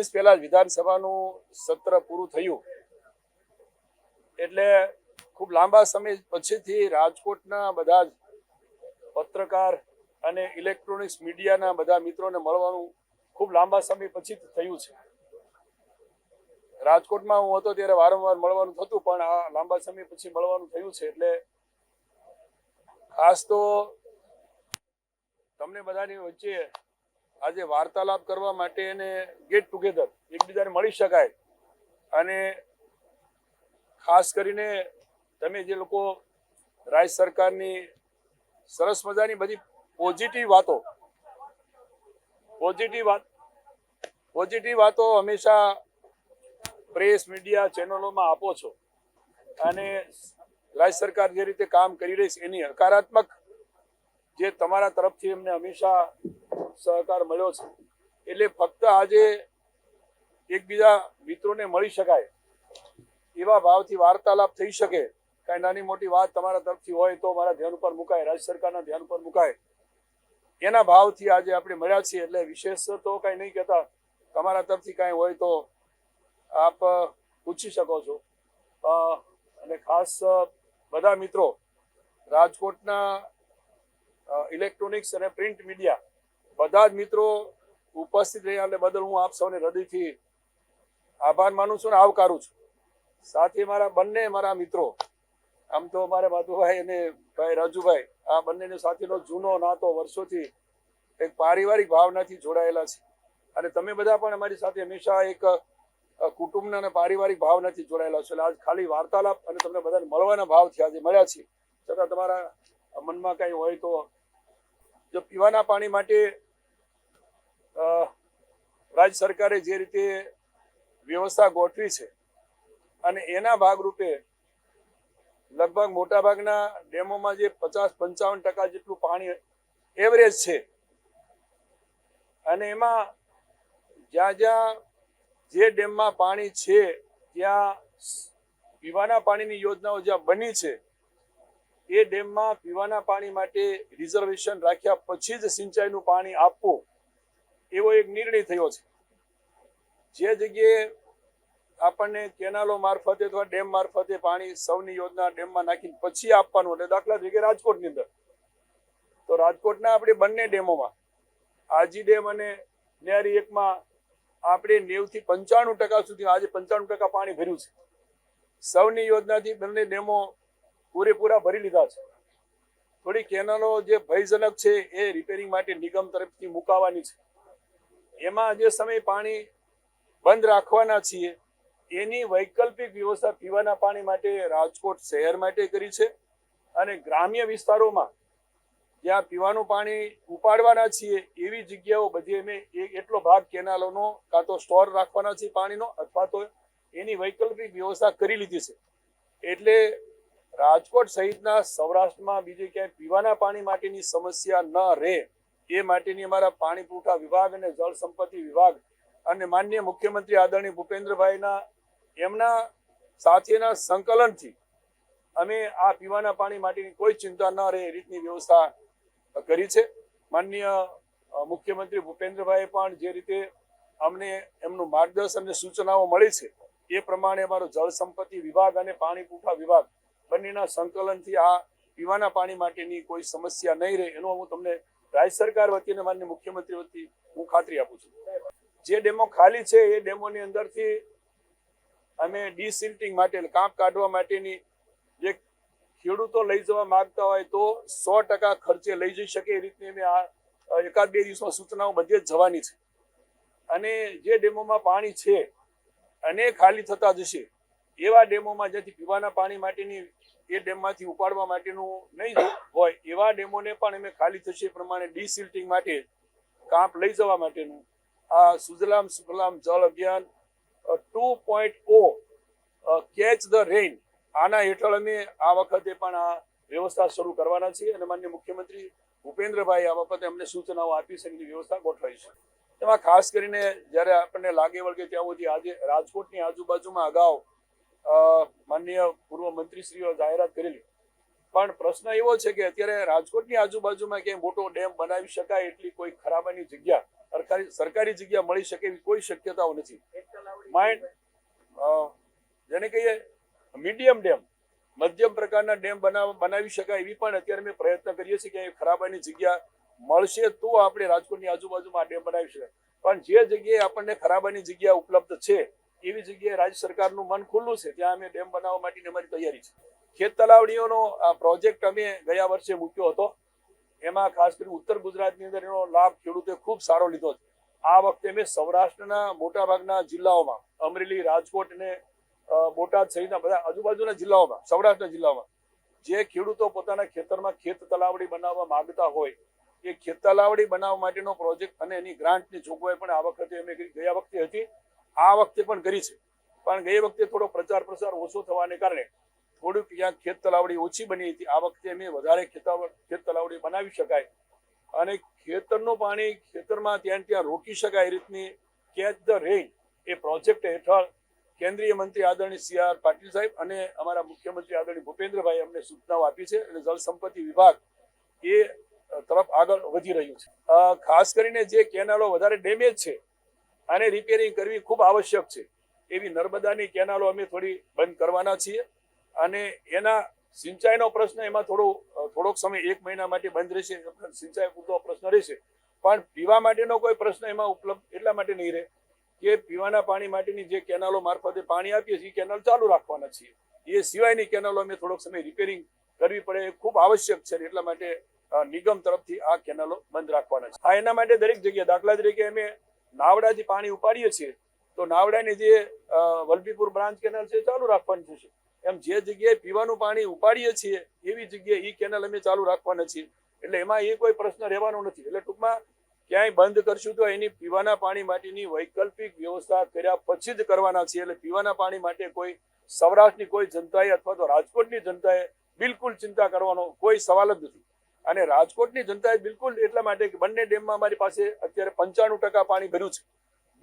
દિવસ પહેલા વિધાનસભાનું સત્ર પૂરું થયું. એટલે ખૂબ લાંબા સમય પછીથી રાજકોટના બધા જ પત્રકાર અને ઇલેક્ટ્રોનિક્સ મીડિયાના બધા મિત્રોને મળવાનું ખૂબ લાંબા સમય પછી થયું છે. રાજકોટમાં હું હતો ત્યારે વારંવાર મળવાનું થતું, પણ આ લાંબા સમય પછી મળવાનું થયું છે, એટલે ખાસ તો તમને બધાની વચ્ચે આજે વાર્તાલાપ કરવા માટે અને ગેટ ટુગેધર એકબીજાને મળી શકાય. અને ખાસ કરીને તમે જે લોકો રાજ્ય સરકારની સરસ મજાની બધી પોઝિટિવ વાતો પોઝિટિવ વાત પોઝિટિવ વાતો હંમેશા પ્રેસ મીડિયા ચેનલોમાં આપો છો. અને રાજ્ય સરકાર જે રીતે કામ કરી રહી છે, એની હકારાત્મક જે તમારા તરફથી એમને હંમેશા સહકાર મળ્યો છે. એટલે ફક્ત આજે એકબીજા મિત્રોને મળી શકાય એવા ભાવથી વાર્તાલાપ થઈ શકે. કાંઈ નાની મોટી વાત તમારા તરફથી હોય તો મારા ધ્યાન ઉપર મુકાય, રાજ્ય સરકારના ધ્યાન ઉપર મુકાય. એના ભાવથી આજે આપણે મળ્યા છીએ એટલે વિશેષ તો કાંઈ નહીં કહેતા. તમારા તરફથી કાંઈ હોય તો આપ પૂછી શકો છો. અને ખાસ બધા મિત્રો રાજકોટના ઇલેક્ટ્રોનિક્સ અને પ્રિન્ટ મીડિયા બધા જ મિત્રો ઉપસ્થિત રહ્યા એટલે બદલ હું આપ સૌને હૃદયથી આભાર માનું છું ને આવકારું છું. સાથે મારા બંને મારા મિત્રો, આમ તો મારે માધુભાઈ અને ભાઈ રાજુભાઈ, આ બંનેની સાથેનો જૂનો નાતો વર્ષોથી એક પારિવારિક ભાવનાથી જોડાયેલા છે. અને તમે બધા પણ અમારી સાથે હંમેશા એક કુટુંબના અને પારિવારિક ભાવનાથી જોડાયેલા છો. એટલે આજ ખાલી વાર્તાલાપ અને તમને બધાને મળવાના ભાવથી આજે મળ્યા છે છતાં તમારા મનમાં કંઈ હોય તો જો પીવાના પાણી માટે રાજ્ય સરકારે જે રીતે વ્યવસ્થા ગોઠવી છે અને એના ભાગરૂપે લગભગ મોટાભાગના ડેમોમાં જે પચાસ પંચાવન ટકા જેટલું પાણી એવરેજ છે. અને એમાં જ્યાં જ્યાં જે ડેમમાં પાણી છે, ત્યાં પીવાના પાણીની યોજનાઓ જ્યાં બની છે, એ ડેમમાં પીવાના પાણી માટે રિઝર્વેશન રાખ્યા પછી જ સિંચાઈનું પાણી આપવું. એવો એક નિર્ણય થયો છે. જે જગ્યાએ આપણને કેનાલો મારફતે અથવા ડેમ મારફતે પાણી સૌની યોજના ડેમમાં નાખીને પછી આપવાનું એટલે દાખલા તરીકે રાજકોટની અંદર. તો રાજકોટના આપણે બંને ડેમોમાં, આજી ડેમ અને નેરી એકમાં આપણે નેવથી પંચાણું ટકા સુધી, આજે પંચાણું ટકા પાણી ભર્યું છે. સૌની યોજનાથી બંને ડેમો પૂરેપૂરા ભરી લીધા છે. થોડી કેનાલો જે ભયજનક છે એ રિપેરિંગ માટે નિગમ તરફથી મુકાવાની છે. એમાં જે સમય પાણી બંધ રાખવાના છીએ, એની વૈકલ્પિક વ્યવસ્થા પીવાના પાણી માટે રાજકોટ શહેર માટે કરી છે અને ગ્રામ્ય વિસ્તારોમાં જ્યાં પીવાનું પાણી ઉપાડવાના છીએ, એવી જગ્યાઓ બધી અમે એટલો ભાગ કેનાલોનો કાં તો સ્ટોર રાખવાના છીએ પાણીનો અથવા તો એની વૈકલ્પિક વ્યવસ્થા કરી લીધી છે. એટલે રાજકોટ સહિતના સૌરાષ્ટ્રમાં બીજે ક્યાંય પીવાના પાણી માટેની સમસ્યા ન રહે એ માટેની અમારા પાણી પુરવઠા વિભાગ અને જળ સંપત્તિ વિભાગ અને માનનીય મુખ્યમંત્રી આદરણીય ભૂપેન્દ્રભાઈના એમના સાથેના સંકલનથી અમે આ પીવાના પાણી માટેની કોઈ ચિંતા ન રહે એ રીતની વ્યવસ્થા કરી છે. માનનીય મુખ્યમંત્રી ભૂપેન્દ્રભાઈએ પણ જે રીતે અમને એમનું માર્ગદર્શન અને સૂચનાઓ મળી છે, એ પ્રમાણે અમારો જળ સંપત્તિ વિભાગ અને પાણી પુરવઠા વિભાગ બંનેના સંકલનથી આ પીવાના પાણી માટેની કોઈ સમસ્યા નહીં રહે એનું હું તમને રાજ્ય સરકાર વતી અને માન્ય મુખ્યમંત્રી વતી હું ખાતરી આપું છું. જે ડેમો ખાલી છે, એ ડેમોની અંદરથી અમે ડીસિલ્ટિંગ માટે કાંપ કાઢવા માટેની જે ખેડૂતો લઈ જવા માંગતા હોય તો સો ટકા ખર્ચે લઈ જઈ શકે એ રીતની અમે આ એકાદ બે દિવસમાં સૂચનાઓ બધે જ જવાની છે. અને જે ડેમોમાં પાણી છે અને ખાલી થતા જશે, એવા ડેમોમાં જેથી પીવાના પાણી માટેની એ ડેમમાંથી ઉપાડવા માટેનું નહીં હોય, એવા ડેમોને પણ અમે ખાલી થશે એ પ્રમાણે ડીસિલ્ટિંગ માટે કાંપ લઈ જવા માટેનું આ Sujalam Sufalam Jal Abhiyan two point O catch the rain. આના હેઠળ અમે આ વખતે પણ આ વ્યવસ્થા શરૂ કરવાના છીએ અને માન્ય મુખ્યમંત્રી ભૂપેન્દ્રભાઈ આ વખતે અમને સૂચનાઓ આપી છે એની વ્યવસ્થા ગોઠવાઈ છે. એમાં ખાસ કરીને જ્યારે આપણને લાગે વળગે ત્યાં સુધી આજે રાજકોટની આજુબાજુમાં અગાઉ માનનીય પૂર્વ મંત્રીશ્રીઓ જાહેરાત કરેલી. પણ પ્રશ્ન એવો છે કે અત્યારે રાજકોટની આજુબાજુમાં ક્યાંય મોટો ડેમ બનાવી શકાય એટલી કોઈ ખરાબાની જગ્યા સરકારી સરકારી જગ્યા મળી શકે એવી કોઈ શક્યતાઓ નથી. માઇન્ડ જેને કહીએ મીડિયમ ડેમ, મધ્યમ પ્રકારના ડેમ બનાવ શકાય એવી પણ અત્યારે અમે પ્રયત્ન કરીએ છીએ કે ખરાબાની જગ્યા મળશે તો આપણે રાજકોટની આજુબાજુમાં ડેમ બનાવી શકાય. પણ જે જગ્યાએ આપણને ખરાબાની જગ્યા ઉપલબ્ધ છે એવી જગ્યાએ રાજ્ય સરકારનું મન ખુલ્લું છે, ત્યાં અમે ડેમ બનાવવા માટેની અમારી તૈયારી છે. ખેત તલાવડીઓનો આ પ્રોજેક્ટ અમે ગયા વર્ષે મૂક્યો હતો. એમાં ખાસ કરી ઉત્તર ગુજરાતની અંદર એનો લાભ ખેડૂતે ખૂબ સારો લીધો છે. આ વખતે મેં સૌરાષ્ટ્રના મોટાભાગના જિલ્લાઓમાં, અમરેલી, રાજકોટ અને બોટાદ સહિતના બધા આજુબાજુના જિલ્લાઓમાં, સૌરાષ્ટ્રના જિલ્લાઓમાં, જે ખેડૂતો પોતાના ખેતરમાં ખેત તલાવડી બનાવવા માંગતા હોય, એ ખેત તલાવડી બનાવવા માટેનો પ્રોજેક્ટ અને એની ગ્રાન્ટની જોગવાઈ પણ આ વખતે અમે ગયા વખતે હતી. આ વખતે પણ કરી છે. પણ ગઈ વખતે થોડો પ્રચાર પ્રસાર ઓછો થવાને કારણે થોડુંક ક્યાંક ખેત તલાવડી ઓછી બની હતી. આ વખતે અમે વધારે ખેત તલાવડી બનાવી શકાય. અને ખેતરનું પાણી ખેતરમાં ત્યાં ત્યાં રોકી શકાય એ રીતની કેચ ધ રેઇન એ પ્રોજેક્ટ હેઠળ કેન્દ્રીય મંત્રી આદરણીય સી આર પાટીલ સાહેબ અને અમારા મુખ્યમંત્રી આદરણીય ભૂપેન્દ્રભાઈ અમને સૂચનાઓ આપી છે અને જળ સંપત્તિ વિભાગ એ તરફ આગળ વધી રહ્યું છે. ખાસ કરીને જે કેનાલો વધારે ડેમેજ છે આને રિપેરિંગ કરવી ખૂબ આવશ્યક છે. એવી નર્મદાની કેનાલો અમે થોડી બંધ કરવાના છીએ અને એના સિંચાઈનો પ્રશ્ન એમાં થોડો થોડોક સમય એક મહિના માટે બંધ રહેશે. સિંચાઈ પૂરતો પ્રશ્ન રહેશે. પણ પીવા માટેનો કોઈ પ્રશ્ન એમાં ઉપલબ્ધ એટલા માટે નહીં રહે કે પીવાના પાણી માટેની જે કેનાલો મારફતે પાણી આપીએ છીએ કેનાલ ચાલુ રાખવાના છીએ. એ સિવાયની કેનાલો અમે થોડોક સમય રિપેરિંગ કરવી પડે એ ખૂબ આવશ્યક છે એટલા માટે નિગમ તરફથી આ કેનાલો બંધ રાખવાના છે. આ એના માટે દરેક જગ્યાએ દાખલા તરીકે અમે નાવડાથી પાણી ઉપાડીએ છીએ, તો નાવડાની જે વલભીપુર બ્રાન્ચ કેનાલ છે ચાલુ રાખવાની છે એમ જે જગ્યાએ પીવાનું પાણી ઉપાડીએ છીએ, એવી જગ્યાએ ઈ કેનાલ અમે ચાલુ રાખવાના છીએ. એટલે એમાં એ કોઈ પ્રશ્ન રહેવાનો નથી. એટલે ટૂંકમાં ક્યાંય બંધ કરશું તો એની પીવાના પાણી માટેની વૈકલ્પિક વ્યવસ્થા કર્યા પછી જ કરવાના છીએ. એટલે પીવાના પાણી માટે કોઈ સૌરાષ્ટ્રની કોઈ જનતાએ અથવા તો રાજકોટની જનતાએ બિલકુલ ચિંતા કરવાનો કોઈ સવાલ જ નથી. અને રાજકોટની જનતાએ બિલકુલ એટલા માટે કે બંને ડેમમાં અમારી પાસે અત્યારે પંચાણું ટકા પાણી ભર્યું છે.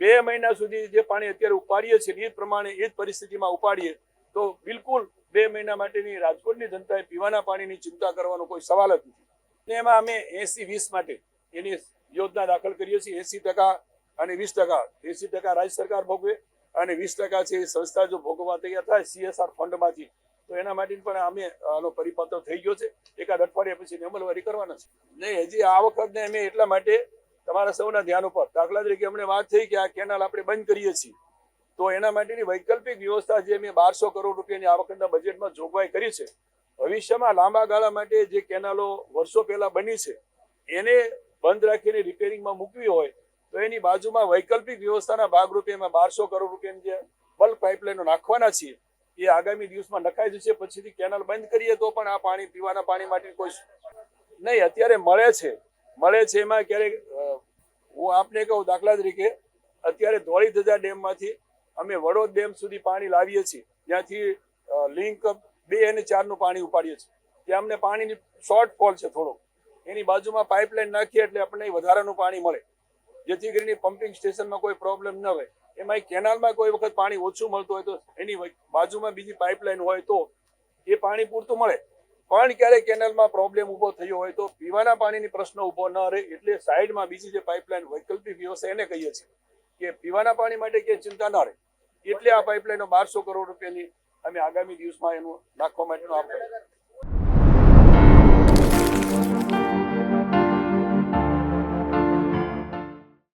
બે મહિના સુધી જે પાણી અત્યારે ઉપાડીએ છીએ, એ પ્રમાણે એ જ પરિસ્થિતિમાં ઉપાડીએ, તો બિલકુલ બે મહિના માટેની રાજકોટની જનતાએ પીવાના પાણીની ચિંતા કરવાનો કોઈ સવાલ જ નથી. ને એમાં અમે એસી વીસ માટે એની યોજના દાખલ કરીએ છીએ. એસી ટકા અને વીસ ટકા. એસી ટકા રાજ્ય સરકાર ભોગવે અને વીસ ટકા છે એ સંસ્થા જો ભોગવવા તૈયાર થાય, સીએસઆર ફંડમાંથી તો એના માટે પણ અમે આનો પરિપત્ર થઈ ગયો છે. એકાદ અઠવાડિયા પછી અમલવારી કરવાના છે. નહીં હજી આ વખતને અમે એટલા માટે તમારા સૌના ધ્યાન ઉપર, દાખલા તરીકે અમને વાત થઈ કે આ કેનાલ આપણે બંધ કરીએ છીએ, તો એના માટેની વૈકલ્પિક વ્યવસ્થા જે મેં બારસો કરોડ રૂપિયાની આ વખતના બજેટમાં જોગવાઈ કરી છે, ભવિષ્યમાં લાંબા ગાળા માટે જે કેનાલો વર્ષો પહેલા બની છે, એને બંધ રાખીને રિપેરિંગમાં મૂકવી હોય, તો એની બાજુમાં વૈકલ્પિક વ્યવસ્થાના ભાગરૂપે એમાં બારસો કરોડ રૂપિયાની જે બલ્ક પાઇપલાઇનો નાખવાના છીએ એ આગામી દિવસમાં નખાઈ જશે. પછીથી કેનાલ બંધ કરીએ તો પણ આ પાણી, પીવાના પાણી માટે કોઈ નહીં, અત્યારે મળે છે. મળે છે એમાં ક્યારેક હું આપને કહું દાખલા તરીકે, અત્યારે ધોળી ધજા ડેમમાંથી અમે વડોદ ડેમ સુધી પાણી લાવીએ છીએ. જ્યાંથી લિંક બે અને ચારનું પાણી ઉપાડીએ છીએ. ત્યાં અમને પાણીની શોર્ટફોલ છે થોડો એની બાજુમાં પાઇપલાઇન નાખીએ એટલે આપણને વધારાનું પાણી મળે. જેથી કરીને પમ્પિંગ સ્ટેશનમાં કોઈ પ્રોબ્લેમ ન હોય એમાં કેનાલમાં કોઈ વખત પાણી ઓછું મળતું હોય તો એની બાજુમાં બીજી પાઇપલાઇન હોય તો એ પાણી પૂરતું મળે. પણ ક્યારેક કેનાલમાં પ્રોબ્લેમ ઊભો થયો હોય તો પીવાના પાણીની પ્રશ્ન ઊભો ન રહે એટલે સાઈડમાં બીજી જે પાઇપલાઇન વૈકલ્પિક વ્યવસ્થા એને કહીએ છીએ કે પીવાના પાણી માટે ક્યાંય ચિંતા ન રહે. એટલે આ પાઇપલાઇનો બારસો કરોડ રૂપિયાની અમે આગામી દિવસમાં એનું નાખવા માટેનું આપણે